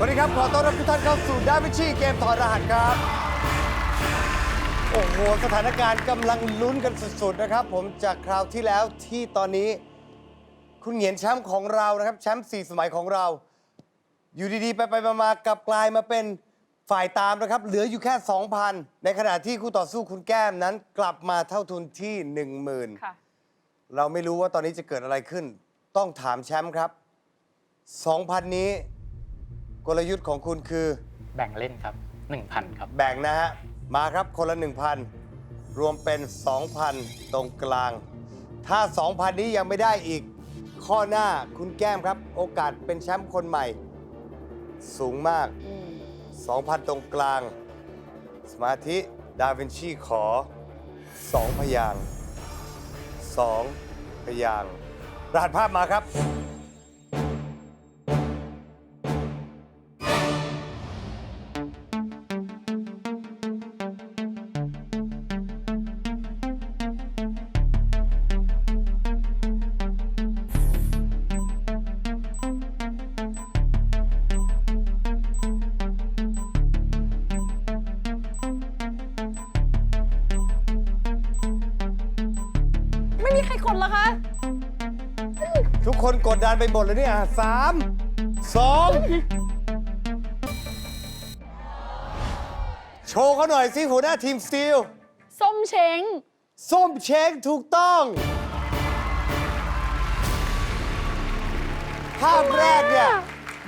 สวัสดีครับขอต้อนรับทุกท่านเข้าสู่ดาวินชีเกมถอดรหัสครับ โอ้โห สถานการณ์กำลังลุ้นกันสุดๆนะครับ ผมจากคราวที่แล้วที่ตอนนี้ คุณเหงียนแชมป์ของเรานะครับแชมป์สี่สมัยของเรา อยู่ดีๆ ไปๆมาๆกลับกลายมาเป็นฝ่ายตามนะครับ เหลืออยู่แค่ 2,000 ในขณะที่คู่ต่อสู้คุณแก้มนั้น กลับมาเท่าทุนที่ 10,000ค่ะ เราไม่รู้ว่าตอนนี้จะเกิดอะไรขึ้น ต้องถามแชมป์ครับ 2,000 นี้ กลยุทธ์ของคุณคือแบ่งเล่นครับ 1,000 ครับ แบ่งนะฮะ มาครับคนละ 1,000 รวมเป็น 2,000 ตรงกลาง ถ้า 2,000 นี้ยังไม่ได้อีก ข้อหน้าคุณแก้มครับ โอกาสเป็นแชมป์คนใหม่ สูงมาก 2,000 ตรงกลาง สมาธิดาวินชีขอ 2 พยางค์2พยางค์รหัสภาพมาครับ ทุกคนกดดันไปหมดเลยเนี่ยสามสองโชว์เขาหน่อยสิหัวหน้าทีมสตีลส้มเช้งส้มเช้งถูกต้อง ภาพแรกเนี่ย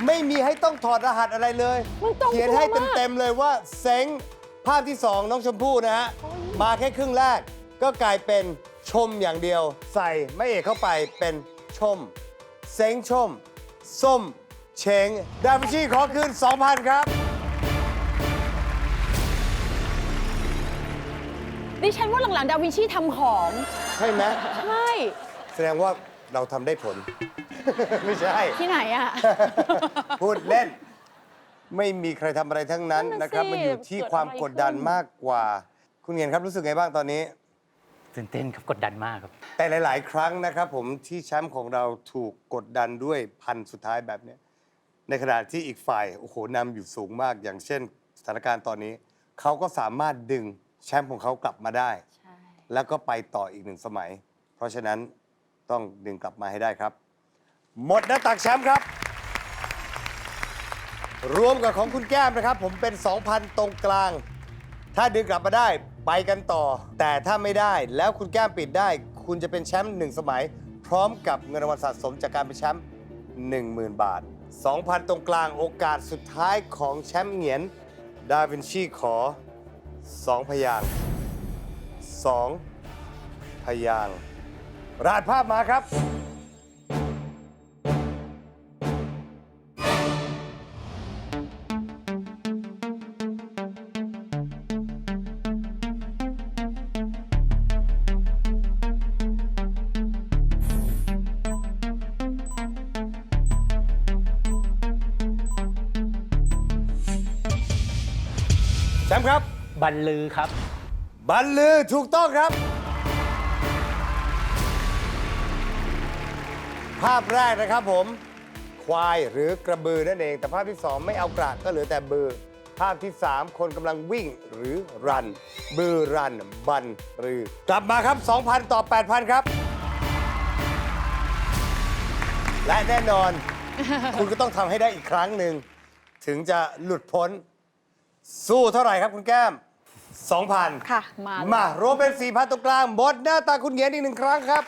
ไม่มีให้ต้องถอดรหัสอะไรเลย มันตรงเขียนให้ตัวมากเต็ม ๆ เลยว่าเซ้งภาพที่สองน้องชมพู่นะฮะ มาแค่ครึ่งแรก ก็กลายเป็นชมอย่างเดียว ใส่ไม่เอกเข้าไปเป็นชม เซ้งชม ส้ม เชงดาวินชีขอคืน 2,000 ครับ ดิฉันว่าหลังๆ ดาวินชีทำของ ใช่ไหมใช่ แสดงว่าเราทำได้ผล ไม่ใช่ ที่ไหนอะ พูดเล่น ไม่มีใครทำอะไรทั้งนั้นนั่นน่ะนะครับ สิมันอยู่ที่เกิดความอะไรกดดันขึ้น มากกว่า คุณเงียนครับรู้สึกไงบ้างตอนนี้ ตื่นเต้นครับกดดันมากครับ แต่หลาย ๆ ครั้งนะครับ ผมที่แชมป์ของเราถูกกดดันด้วยพันสุดท้ายแบบเนี้ยในขณะที่อีกฝ่ายโอ้โหนำอยู่สูงมาก อย่างเช่นสถานการณ์ตอนนี้ เขาก็สามารถดึงแชมป์ของเขากลับมาได้ ใช่ แล้วก็ไปต่ออีกหนึ่งสมัย เพราะฉะนั้นต้องดึงกลับมาให้ได้ครับ หมดหน้าตักแชมป์ครับ รวมกับของคุณแก้มนะครับ ผมเป็น 2,000 ตรงกลาง ถ้าดึงกลับมาได้ไปกันต่อ แต่ถ้าไม่ได้แล้วคุณแก้มปิดได้ คุณจะเป็นแชมป์หนึ่งสมัย พร้อมกับเงินรางวัลสะสมจากการเป็นแชมป์10,000 บาท 2,000 ตรงกลางโอกาสสุดท้ายของแชมป์เหงียน ดาวินชีขอ 2 พยาง 2 พยาง ราดภาพมาครับ ครับบันลือครับบันลือถูกต้องครับ ภาพแรกนะครับผม ควายหรือกระบือนั่นเอง แต่ภาพที่2ไม่เอากระก็เหลือแต่บือ ภาพที่3คนกำลังวิ่งหรือรัน บือรัน บันรือกลับมาครับ 2,000 ต่อ 8,000 ครับ และแน่นอน คุณก็ต้องทำให้ได้อีกครั้งหนึ่ง ถึงจะหลุดพ้น สู้เท่าไหร่ครับคุณแก้ม 2,000 ค่ะ มาเลยมารวมเป็น4,000ตรงกลางหมดหน้าตาคุณเหงียนอีกหนึ่งครั้งครับ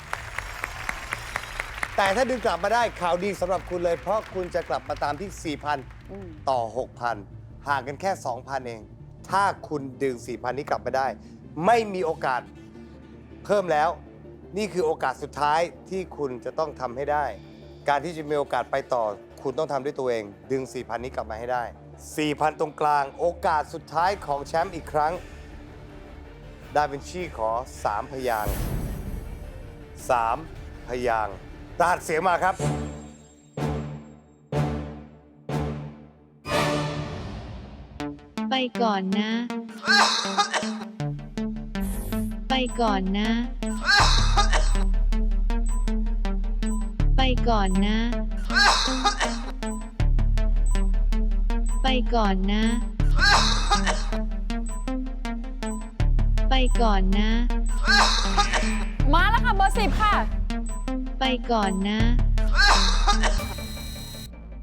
แต่ถ้าดึงกลับมาได้ข่าวดีสำหรับคุณเลย เพราะคุณจะกลับมาตามที่4,000 ต่อ 6,000 ห่างกันแค่ 2,000 เอง ถ้าคุณดึง 4,000 นี้กลับมาได้ ไม่มีโอกาสเพิ่มแล้ว นี่คือโอกาสสุดท้ายที่คุณจะต้องทำให้ได้ การที่จะมีโอกาสไปต่อ คุณต้องทำด้วยตัวเอง ดึง 4,000 นี้กลับมาให้ได้ 4,000 ตรงกลาง โอกาสสุดท้ายของแชมป์อีกครั้ง ดาวินชีขอ 3 พยางค์3พยางค์รหัสเสียงมาครับ ไปก่อนนะ ไปก่อนนะ ไปก่อนนะ ไปก่อนนะ ก่อนนะ มาแล้วค่ะเบอร์สิบค่ะ ไปก่อนนะ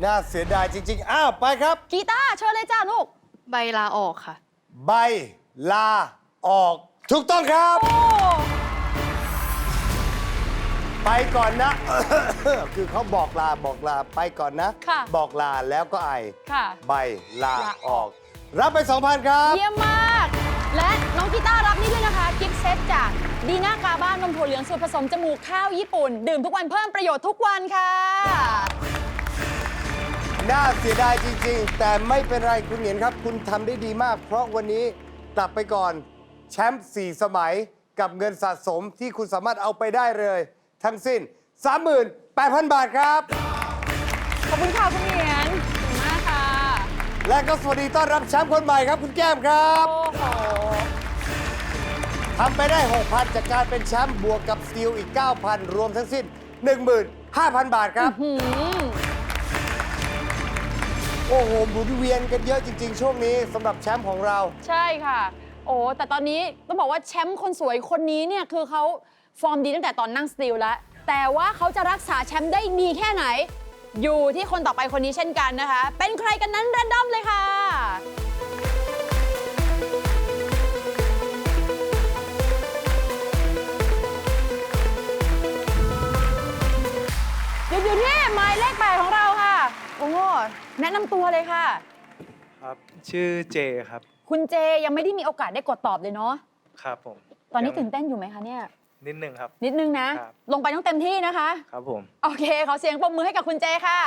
น่าเสียดายจริง ๆ อ้าว ไปครับ กีตาร์เชิญเลยจ้าลูก ใบลาออกค่ะ ใบลาออก ถูกต้องครับ โอ้ ไปก่อนนะ คือเขาบอกลาบอกลาไปก่อนนะ ค่ะ บอกลาแล้วก็ไอ ค่ะ ใบลาลาออออกกรับไป 2,000 ครับ เยี่ยมมาก และน้องกีตาร์รับนี่ด้วยนะคะ กิฟต์เซตจากดีน่ากาบ้านนมถั่วเหลืองสูตรผสมจมูกข้าวญี่ปุ่น ดื่มทุกวันเพิ่มประโยชน์ทุกวันค่ะ น่าเสียดายจริงๆ แต่ไม่เป็นไรคุณเหงียนครับ คุณทำได้ดีมาก เพราะวันนี้กลับไปก่อน แชมป์4สมัยกับเงินสะสมที่คุณสามารถเอาไปได้เลย ทั้งสิ้น 38,000 บาทครับ ขอบคุณค่ะคุณเหมียนขอบคุณมากค่ะ และก็สวัสดีต้อนรับแชมป์คนใหม่ครับ คุณแก้มครับ โอ้โห ทำไปได้ 6,000 จากการเป็นแชมป์บวกกับสตีลอีก 9,000 รวมทั้งสิ้น 15,000 บาทครับ หืมโอ้โหหมุนเวียนกันเยอะจริง ๆ ช่วงนี้สำหรับแชมป์ของเรา ใช่ค่ะ โอ้แต่ตอนนี้ต้องบอกว่าแชมป์คนสวยคนนี้เนี่ยคือเขาฟอร์มดีตั้งแต่ตอนนั่งสตีลแล้ว แต่ว่าเขาจะรักษาแชมป์ได้ดีแค่ไหน อยู่ที่คนต่อไปคนนี้เช่นกันนะคะ เป็นใครกันนั้นแรนดอมเลยค่ะอยู่ นะนำตัวเลยค่ะ ครับ ชื่อเจครับ คุณเจยังไม่ได้มีโอกาสได้กดตอบเลยเนาะ ครับผมตอนนี้ยังตื่นเต้นอยู่ไหมคะเนี่ย นิดนึงครับ นิดนึงนะ ครับ ลงไปต้องเต็มที่นะคะ ครับผม โอเค ขอเสียงปรบมือให้กับคุณเจค่ะ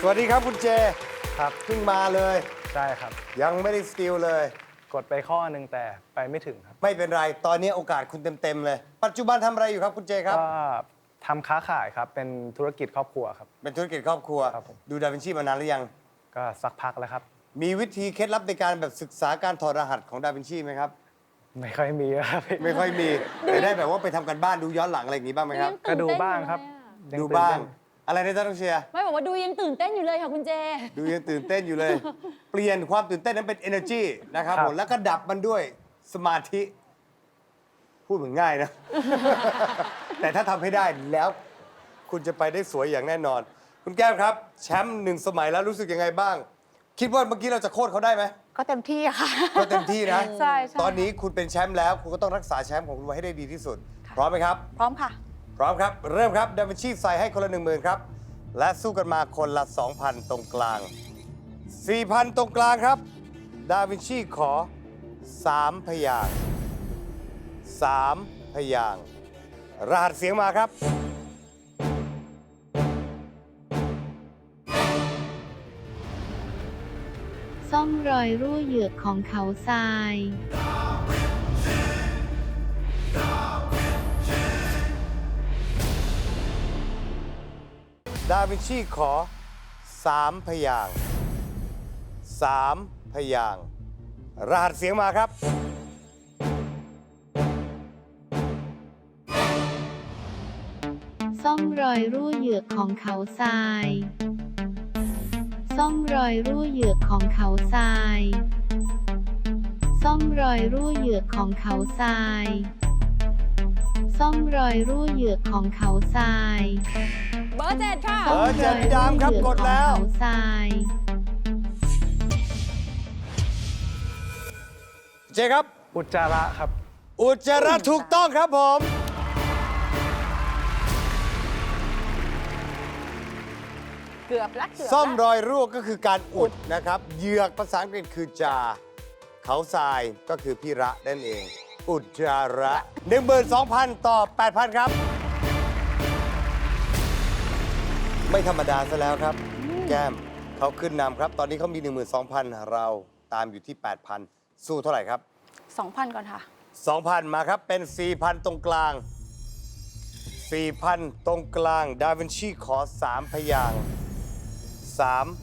สวัสดีครับคุณเจครับ เพิ่งมาเลย ใช่ครับ ยังไม่ได้สตีลเลย กดไปข้อหนึ่งแต่ไปไม่ถึงครับไม่เป็นไร ตอนนี้โอกาสคุณเต็ม ๆ เลย ปัจจุบันทำอะไรอยู่ครับคุณเจครับ ก็ทำค้าขายครับ เป็นธุรกิจครอบครัวครับ เป็นธุรกิจครอบครัว ครับผม ดูดาวินชีมานานหรือยัง ก็สักพักแล้วครับ มีวิธีเคล็ดลับในการแบบศึกษาการถอดรหัสของดาวินชีไหมครับ ไม่ค่อยมีครับไม่ค่อยมีแต่ได้แบบว่าไปทำกันบ้านดูย้อนหลังอะไรอย่างนี้บ้างไหมครับ ก็ดูบ้างครับยังดูตื่นบ้างเต้น อะไรในต้องเชียร์ไม่บอกว่าดูยังตื่นเต้นอยู่เลยค่ะคุณเจ ดูยังตื่นเต้นอยู่เลย เปลี่ยนความตื่นเต้นนั้นเป็น energy นะครับครับ ผมแล้วก็ดับมันด้วยสมาธิ พูดเหมือนง่ายนะ แต่ถ้าทำให้ได้แล้ว คุณจะไปได้สวยอย่างแน่นอน คุณแก้มครับ แชมป์หนึ่งสมัยแล้วรู้สึกยังไงบ้าง คิดว่าเมื่อกี้เราจะโค่นเขาได้ไหม ก็เต็มที่ค่ะ ก็เต็มที่นะ ใช่ใช่ ตอนนี้คุณเป็นแชมป์แล้ว คุณก็ต้องรักษาแชมป์ของคุณไว้ให้ได้ดีที่สุด พร้อมไหมครับ พร้อมค่ะ พร้อมครับ เริ่มครับดาวินชีใส่ให้คนละหนึ่งหมื่นครับ และสู้กันมาคนละ 2,000 ตรงกลาง 4,000 ตรงกลางครับ ดาวินชีขอ 3 พยาง3พยางรหัสเสียงมาครับ ซ่อมรอยรั่วเหยือกของเขาทราย ดาวินชีขอ3พยางค์3พยางค์รหัสเสียงมาครับ ซ่อมรอยรั่วเหยือกของเขาทราย ซ่อมรอยรั่วเหยือกของเขาทราย ซ่อมรอยรั่วเหยือกของเขาทราย ซ่อมรอยรูเหยือกของเขาทราย เบอร์เจ็ดค่ะ เบอร์เจ็ดพี่ดามครับกดแล้วซ่อมรอยรูเหยือกของเขาทราย เจครับ อุจจาระครับ อุจจาระถูกต้องครับผม เกือบละเกือบละซ่อมรอยรั่วก็คือการอุดนะครับ เหยือกภาษาอังกฤษคือจา เขาทรายก็คือพี่ระนั่นเอง อุจจาระ 12,000 ต่อ 8,000 ครับ ไม่ธรรมดาซะแล้วครับ แก้มเขาขึ้นนำครับ ตอนนี้เขามี 12,000 เราตามอยู่ที่ 8,000 สู้เท่าไหร่ครับ 2,000 ก่อนค่ะ 2,000 มาครับเป็น 4,000 ตรงกลาง 4,000 ตรงกลาง ดาวินชีขอ 3 พยางค์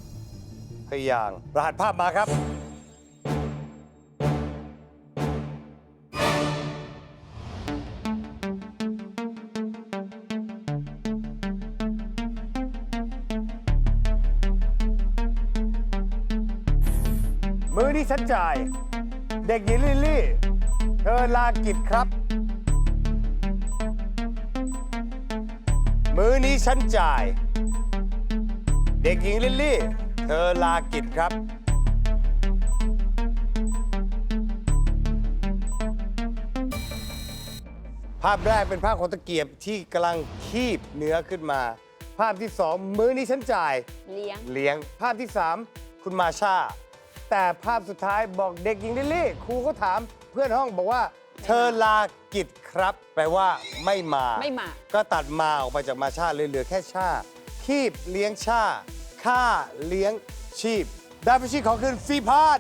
3พยางค์รหัสภาพมาครับ ที่ฉันจ่าย เด็กหญิงลิลลี่ เธอลากิจครับ มือนี้ฉันจ่าย เด็กหญิงลิลลี่ เธอลากิจครับ ภาพแรกเป็นภาพของตะเกียบที่กำลังคีบเนื้อขึ้นมา ภาพที่สองมือนี้ฉันจ่าย เลี้ยง เลี้ยง ภาพที่3คุณมาชา แต่ภาพสุดท้ายบอกเด็กหญิงลิลลี่ครูก็ถามเพื่อนห้องบอกว่า เธอลากิจครับ แปลว่าไม่มา ไม่มา ก็ตัดมาออกไปจากมาชาเลยเหลือแค่ชาคีบเลี้ยงชาค่าเลี้ยงชีพได้ไปชีพของคืนฟรีพาน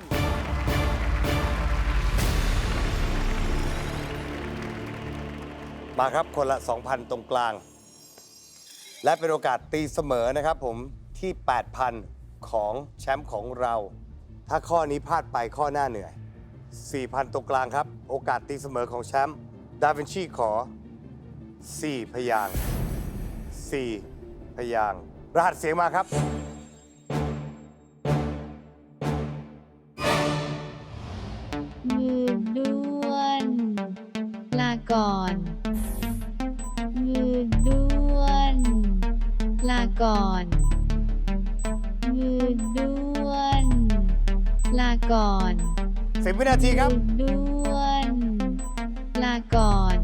มาครับคนละ 2,000 ตรงกลาง และเป็นโอกาสตีเสมอนะครับผมที่ 8,000 ของแชมป์ของเรา ถ้าข้อนี้พลาดไปข้อหน้าเหนื่อย 4,000 ตรงกลางครับ โอกาสตีเสมอของแชมป์ดาวินชีขอ 4 พยางค์4พยางค์รหัสเสียงมาครับ นาทีครับมือด้วน ลาก่อน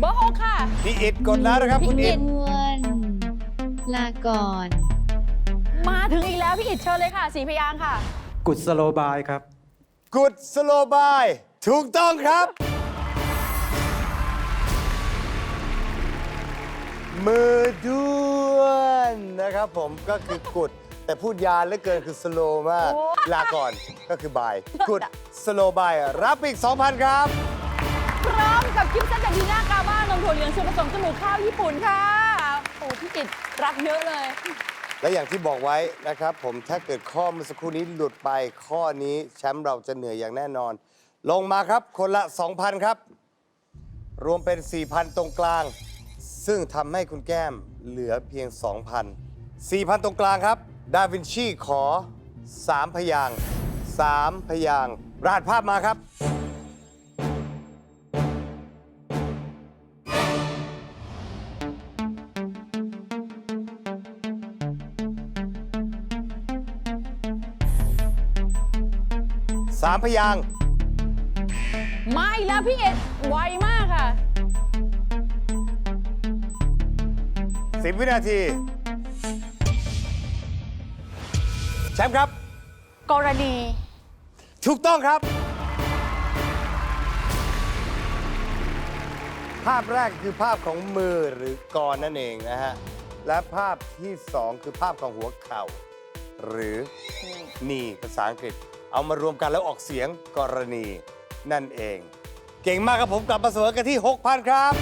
เบอร์หกค่ะ พี่อิดกดแล้วนะครับคุณอิดด้วน ลาก่อน มาถึงอีกแล้วพี่อิดเชิญเลยค่ะสีพยางค์ค่ะ กุศโลบายครับ กุดสโลบาย ถูกต้องครับ มือด้วนนะครับผมก็คือกุด แต่พูดยานเหลือเกินคือสโลมากโอ้ลาก่อนก็คือบายกุดสโลบายรับอีก 2,000 ครับ พร้อมกับกิฟต์เซตจากดีน่ากาบ้านมถั่วเหลืองส่วนผสมจมูกข้าวญี่ปุ่นค่ะโอ้พี่อิดรับเยอะเลย และอย่างที่บอกไว้นะครับ ผมถ้าเกิดข้อเมื่อสักครู่นี้หลุดไปข้อนี้แชมป์เราจะเหนื่อยอย่างแน่นอน ลงมาครับคนละ 2,000 ครับ รวมเป็น 4,000 ตรงกลาง ซึ่งทำให้คุณแก้มเหลือเพียง 2,000 4,000 ตรงกลางครับ ดาวินชีขอ3พยางค์3พยางค์รหัสภาพมาครับ สามพยางค์มาอีกแล้วพี่เอ็ดไวมากค่ะ สิบวินาที แชมป์ครับ กรณี ถูกต้องครับ ภาพแรกคือภาพของมือหรือกรนั่นเองนะฮะ และภาพที่สองคือภาพของหัวเข่า หรือนีภาษาอังกฤษ เอามารวมกันแล้วออกเสียงกรณีนั่นเอง เก่งมากครับผมกลับมาเสมอกันที่ 6,000 ครับ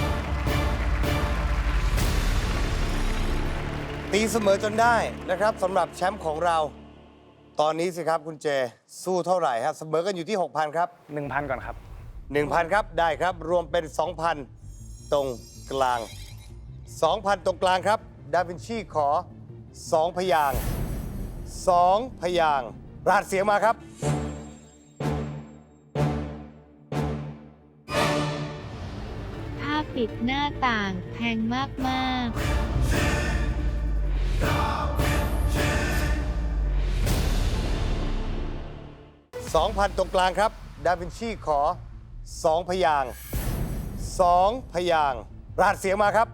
ตีเสมอจนได้นะครับสำหรับแชมป์ของเรา ตอนนี้สิครับคุณเจสู้เท่าไหร่ครับเสมอกันอยู่ที่ 6,000 ครับ 1,000 ก่อนครับ 1,000 ครับได้ครับรวมเป็น 2,000 ตรงกลาง 2,000 ตรงกลางครับ ดาวินชีขอ 2 พยางค์2พยางค์รหัสเสียงมาครับภาพปิดหน้าต่างแพงมาก ๆ 2,000 ตรงกลางครับ ดาวินชีขอ 2 พยาง 2 พยางรหัสเสียงมาครับ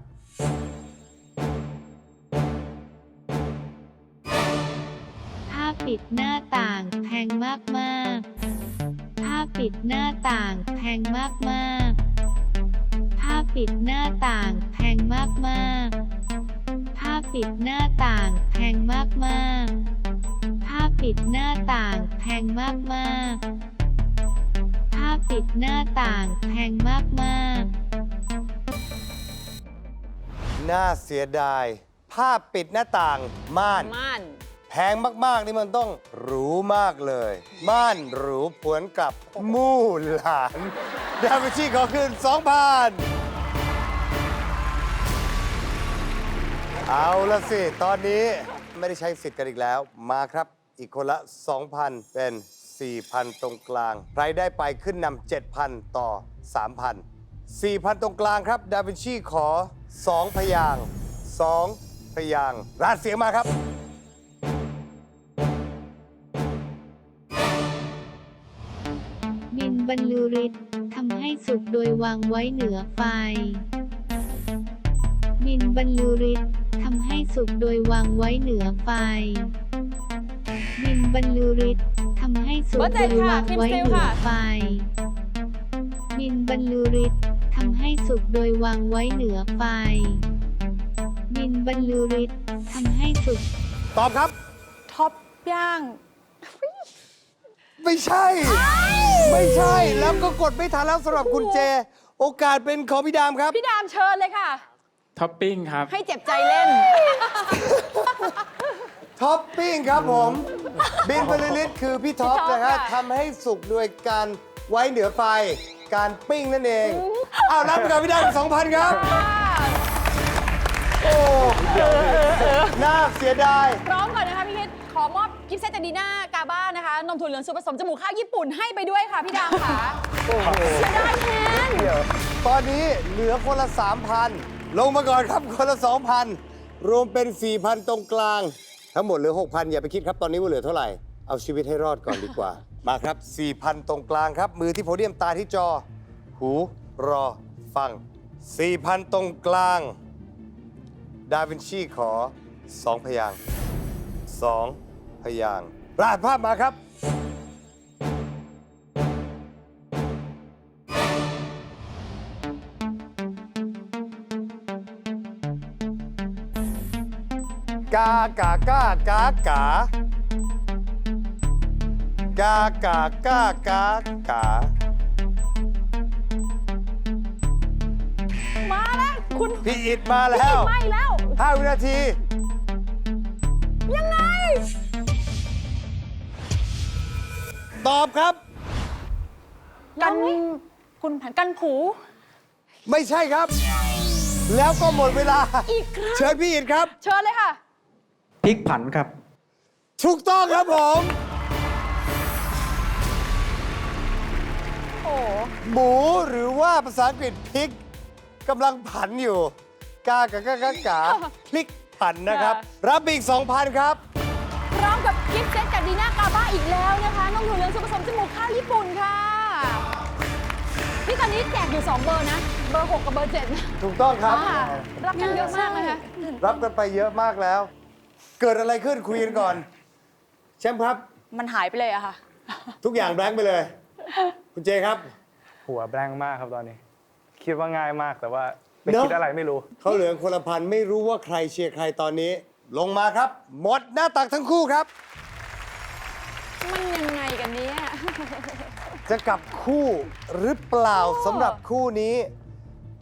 ผ้าปิดหน้าต่างแพงมากๆผ้าปิดหน้าต่างแพงมากๆผ้าปิดหน้าต่างแพงมากๆผ้าปิดหน้าต่างแพงมากๆผ้า ปิดหน้าต่างแพงมากๆ ผ้าปิดหน้าต่างแพงมากๆน่าเสียดาย ผ้าปิดหน้าต่าง ม่าน ม่านแพงมาก ๆ นี่มันต้องหรูมากเลย ม่านหรูผวนกลับมู่หลาน ดาวินชีขอคืน2,000เอาละสิ ตอนนี้ไม่ได้ใช้สิทธิ์กันอีกแล้ว มาครับ อีกคนละ 2,000 เป็น 4,000 ตรงกลาง ใครได้ไปขึ้นนำ7,000 ต่อ 3,000 4,000 ตรงกลางครับ ดาวินชีขอ 2 พยางค์2พยางค์ราดเสียงมาครับ บินบรรลือฤทธิ์ทำให้สุกโดยวางไว้เหนือไฟ บินบรรลือฤทธิ์ทำให้สุกโดยวางไว้เหนือไฟ บินบรรลือฤทธิ์ทำให้สุกเบอร์โดเจ็ดยค่ะวางทีมไว้ซิลเหนือค่ะไฟ บินบรรลือฤทธิ์ทำให้สุกโดยวางไว้เหนือไฟ บินบรรลือฤทธิ์ทำให้สุก ตอบครับ ท็อปย่าง ไม่ใช่ ไม่ใช่ แล้วก็กดไม่ทันแล้วสำหรับคุณเจ โอกาสเป็นของพี่ดามครับ พี่ดามเชิญเลยค่ะ ท็อปปิ้งครับ ให้เจ็บใจเล่น ท็อปปิ้งครับผม บินบรรลือฤทธิ์คือพี่ท็อปพี่ท็อปนะฮะค่ะทำให้สุกโดยการไว้เหนือไฟ การปิ้งนั่นเองอ้าวรับไปกับพี่ดามสองพันครับ โอ้น่าเสียดาย พร้อมก่อนนะคะพี่คิดขอมอบกิฟต์เซตจากดีน่ากาบ้านะคะ นมถั่วเหลืองสูตรผสมจมูกข้าวญี่ปุ่นให้ไปด้วยค่ะพี่ดามค่ะเสียดายแทนเดี๋ยวตอนนี้เหลือคนละ 3,000 ลงมาก่อนครับคนละ 2,000 รวมเป็น 4,000 ตรงกลาง ทั้งหมดเหลือ 6,000 อย่าไปคิดครับตอนนี้ว่าเหลือเท่าไหร่ เอาชีวิตให้รอดก่อนดีกว่า มาครับ 4,000 ตรงกลางครับ มือที่โพเดียมตาที่จอ หูรอฟัง 4,000 ตรงกลาง ดาวินชีขอ 2 พยางค์2พยางค์รหัสภาพมาครับากากากากากากากากากามาแล้วคุณพี่อิดมาแล้วไม่แล้ว 5 วินาที ยังไง ตอบครับ กันคุณผันกันผู ไม่ใช่ครับ แล้วก็หมดเวลา อีกครั้งเชิญพี่อิดครับ เชิญเลยค่ะ ริกผันครับ ถูกต้องครับผม โอ้หมูหรือว่าภาษาอังกฤษพริกกำลังผันอยู่ กากากากากาพลิกผันนะครับ รับอีก 2,000 ครับ พร้อมกับกิฟต์เซตจากดีน่ากาบ้าอีกแล้วนะคะนมถั่วเหลืองสูตรผสมจมูกข้าวญี่ปุ่นค่ะนี่ตอนนี้แจกอยู่ 2 เบอร์นะ เบอร์ 6 กับเบอร์7นะถูกต้องครับ อ่ารับกันเยอะมากนะคะ รับกันไปเยอะมากแล้ว เกิดอะไรขึ้นคุยกันก่อน แชมป์ครับ มันหายไปเลยอะค่ะ ทุกอย่างแบงค์ไปเลย คุณเจครับ หัวแบงค์มากครับตอนนี้ คิดว่าง่ายมากแต่ว่าไปเนอะ คิดอะไรไม่รู้ เขาเหลืองคนละพันไม่รู้ว่าใครเชียร์ใครตอนนี้ ลงมาครับ หมดหน้าตักทั้งคู่ครับ มันยังไงกันเนี่ยจะกลับคู่หรือเปล่าสำหรับคู่นี้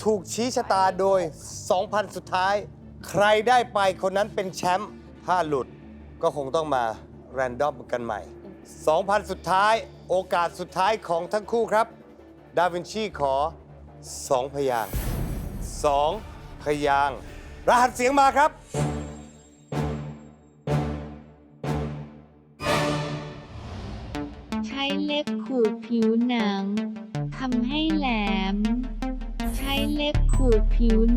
ถูกชี้ชะตาโดย 2,000 สุดท้าย ใครได้ไปคนนั้นเป็นแชมป์ ถ้าหลุดก็คงต้องมาแรนดอมกันใหม่ 2,000 สุดท้ายโอกาสสุดท้ายของทั้งคู่ครับ ดาวินชีขอ 2 พยางค์2พยางค์รหัสเสียงมาครับ ใช้เล็บขูดผิวหนังทำให้แหลม ใช้เล็บขูด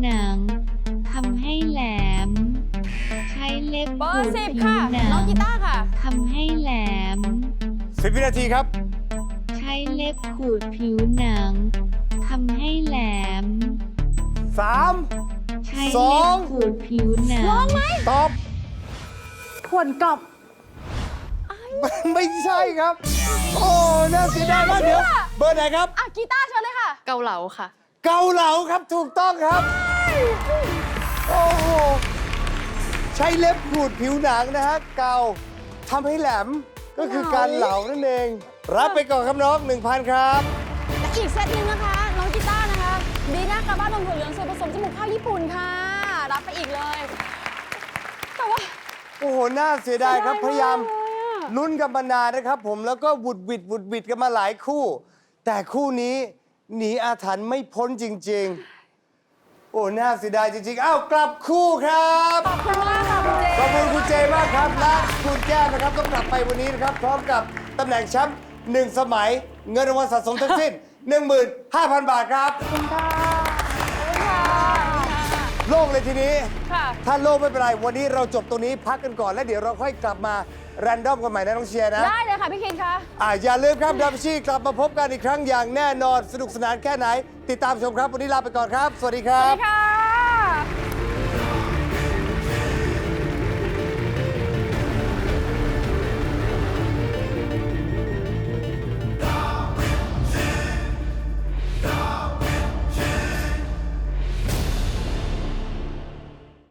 เล็ วินาทีครับ ใช้เล็บขูดผิวหนังทำให้แหลม3ใช้สอเล็งบขูดผิวหนัง ตอบ ขวนกลับ ไม่ใช่ครับ โอ้น่าเสียดายมากเดี๋ยว เบอร์ไหนครับ อะกีตาร์เชิญเลยค่ะ เกาเหลาค่ะ เกาเหลาครับถูกต้องครับ โอ้โห ใช้เล็บขูดผิวหนังนะฮะ เกาทำให้แหลม ก็คือการเหลานั่นเอง รับไปก่อนครับน้อง1,000 ครับและอีกเซตหนึ่งนะคะ น้องกีตาร์นะคะดีน่ากาบ้านมถั่วเหลืองส่วนผสมจมูกข้าวญี่ปุ่นค่ะ รับไปอีกเลย แต่ว่า โอ้โห น่าเสียดายครับ เสีพยดายมากยายามเลยอะ ลุ้นกันมานานนะครับ ผมแล้วก็บุดบิดบุดบิดกันมาหลายคู่ แต่คู่นี้หนีอาถรรพ์ไม่พ้นจริงๆ โอ้น่าเสียดายจริงๆอ้าวกลับคู่ครับ ขอบคุณมากค่ะคุณเจขอบคุณคุณเจมากครับและคุณแก้วนะครับต้องกลับไปวันนี้นะครับ พร้อมกับตำแหน่งแชมป์หนึ่งสมัย เงินรางวัลสะสมทั้งสิ้น 15,000 บาทครับ โล่งเลยทีนี้ ค่ะ ถ้าโล่งไม่เป็นไร วันนี้เราจบตรงนี้พักกันก่อน แล้วเดี๋ยวเราค่อยกลับมาแรนดอมกันใหม่นะน้องเชียร์นะ ได้เลยค่ะพี่คิงคะอ่าอย่าลืมครับดับชีกลับมาพบกันอีกครั้งอย่างแน่นอนสนุกสนานแค่ไหน ติดตามชมครับ วันนี้ลาไปก่อนครับ สวัสดีคสรัวัสบ ดีค่ะ